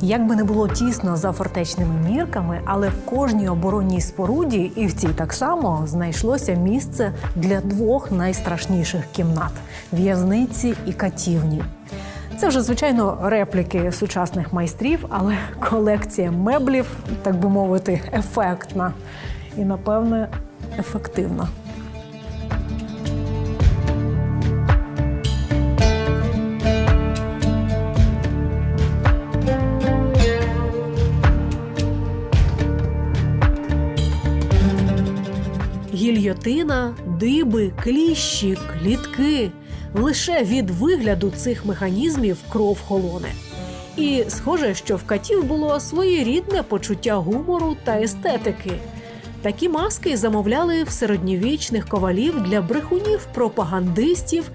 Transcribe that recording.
Як би не було тісно за фортечними мірками, але в кожній оборонній споруді, і в цій так само знайшлося місце для двох найстрашніших кімнат в'язниці і катівні. Це вже звичайно репліки сучасних майстрів, але колекція меблів, так би мовити, ефектна і, напевне, ефективна. Гільйотина, диби, кліщі, клітки. Лише від вигляду цих механізмів кров холоне. І схоже, що в катів було своєрідне почуття гумору та естетики. Такі маски замовляли в середньовічних ковалів для брехунів, пропагандистів